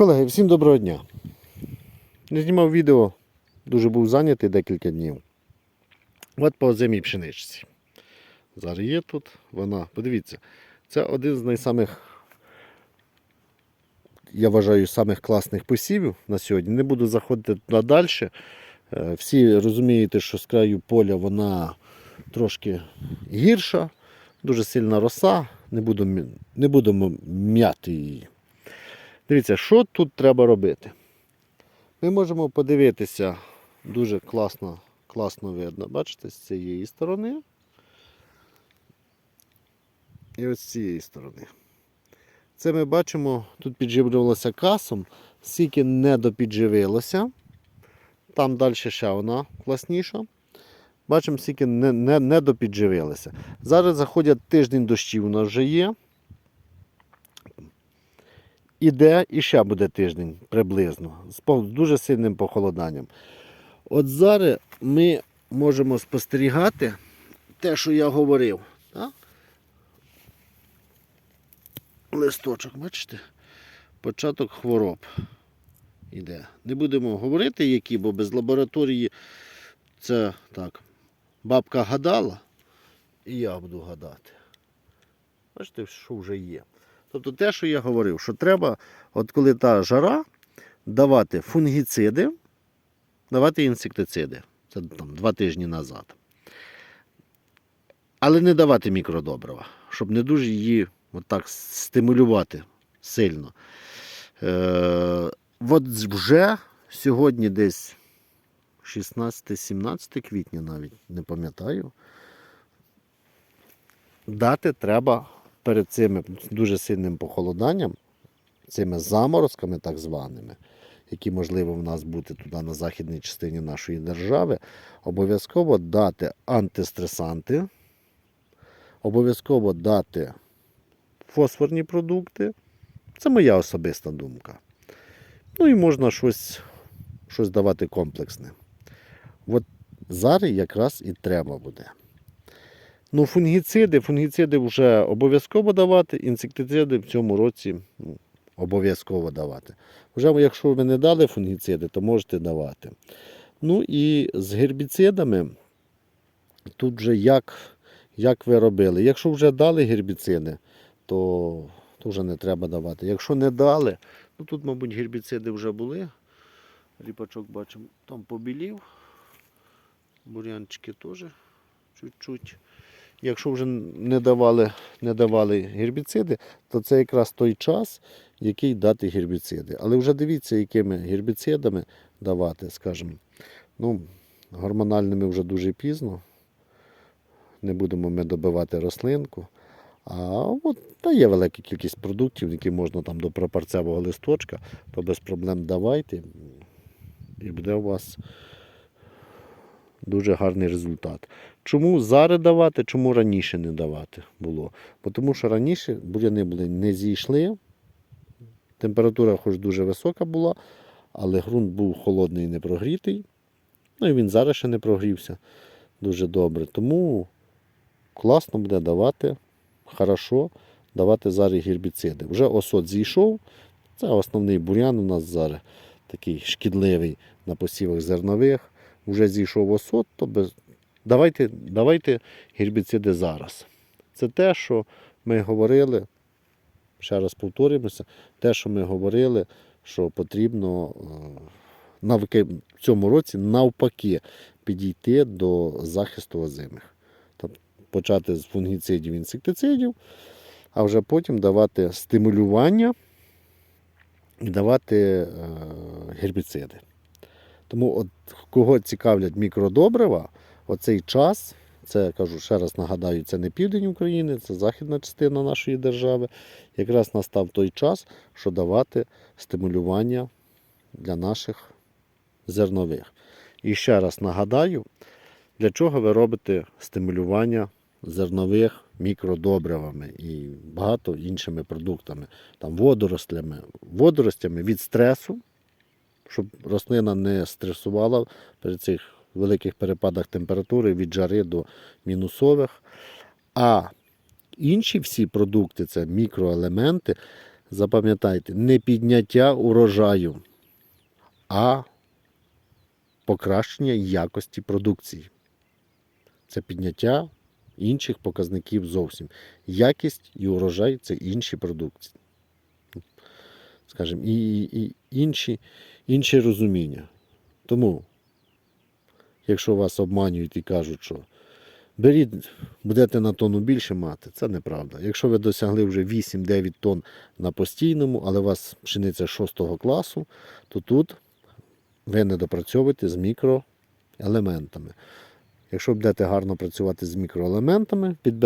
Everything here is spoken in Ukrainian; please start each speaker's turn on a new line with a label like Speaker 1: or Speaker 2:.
Speaker 1: Колеги, всім доброго дня. Не знімав відео, дуже був зайнятий декілька днів. От по озимій пшеничці. Зараз є тут вона. Подивіться, це один з найсамих, я вважаю, самих класних посівів на сьогодні. Не буду заходити туди далі. Е, Всі розумієте, що з краю поля вона трошки гірша, дуже сильна роса. Не буду, мі- не будемо м'яти її. Дивіться, що тут треба робити? Ми можемо подивитися, дуже класно, класно видно. Бачите, з цієї сторони. І ось з цієї сторони. Це ми бачимо, тут підживлювалося касом, скільки не допідживилося. Там далі ще вона класніша. Бачимо, скільки не, не, не допідживилося. Зараз заходять тиждень дощів у нас вже є. Іде і ще буде тиждень приблизно, з дуже сильним похолоданням. От зараз ми можемо спостерігати те, що я говорив. Так? Листочок, бачите? Початок хвороб іде. Не будемо говорити, які, бо без лабораторії це так. Бабка гадала, і я буду гадати. Бачите, що вже є. Тобто те, що я говорив, що треба, от коли та жара, давати фунгіциди, давати інсектициди. Це там два тижні назад. Але не давати мікродобрива, щоб не дуже її отак стимулювати сильно. Е, от вже сьогодні десь 16-17 квітня навіть не пам'ятаю. Дати треба перед цим дуже сильним похолоданням, цими заморозками так званими, які можливо в нас бути туди на західній частині нашої держави, обов'язково дати антистресанти, обов'язково дати фосфорні продукти. Це моя особиста думка. Ну і можна щось, щось давати комплексне. От зараз якраз і треба буде. Ну, фунгіциди, фунгіциди вже обов'язково давати, інсектициди в цьому році ну, обов'язково давати. Вже якщо ви не дали фунгіциди, то можете давати. Ну і з гербіцидами тут вже як, як ви робили. Якщо вже дали гербіциди, то, то вже не треба давати. Якщо не дали, ну тут, мабуть, гербіциди вже були. Ріпачок бачимо, там побілів. Бурянчики теж чуть-чуть. Якщо вже не давали, не давали гербіциди, то це якраз той час, який дати гербіциди. Але вже дивіться, якими гербіцидами давати, скажімо, ну, гормональними вже дуже пізно. Не будемо ми добивати рослинку. А от та є велика кількість продуктів, які можна там до пропарцевого листочка, то без проблем давайте. І буде у вас дуже гарний результат. Чому зараз давати, чому раніше не давати було? Бо тому що раніше буряни були не зійшли, температура хоч дуже висока була, але ґрунт був холодний і не прогрітий. Ну і він зараз ще не прогрівся дуже добре. Тому класно буде давати, хорошо давати зараз гербіциди. Вже осот зійшов. Це основний бурян у нас зараз такий шкідливий на посівах зернових. Вже зійшов осот, то без... давайте, давайте гербіциди зараз. Це те, що ми говорили, ще раз повторюємося, те, що ми говорили, що потрібно е, навики в цьому році навпаки підійти до захисту озимих. Тобто почати з фунгіцидів, інсектицидів, а вже потім давати стимулювання і давати е, гербіциди. Тому от кого цікавлять мікродобрива, оцей час, це кажу ще раз нагадаю, це не південь України, це західна частина нашої держави. Якраз настав той час, що давати стимулювання для наших зернових. І ще раз нагадаю, для чого ви робите стимулювання зернових мікродобривами і багато іншими продуктами, там водорослями, водоростями від стресу, щоб рослина не стресувала при цих великих перепадах температури від жари до мінусових. А інші всі продукти, це мікроелементи, Запам'ятайте, не підняття урожаю, а покращення якості продукції. Це підняття інших показників зовсім. Якість і урожай це інші продукції. Скажімо, і, і, інші, інші розуміння. Тому, якщо вас обманюють і кажуть, що беріть, будете на тонну більше мати, це неправда. Якщо ви досягли вже 8-9 тонн на постійному, але у вас пшениця 6 класу, то тут ви не допрацьовуєте з мікроелементами. Якщо будете гарно працювати з мікроелементами, підберете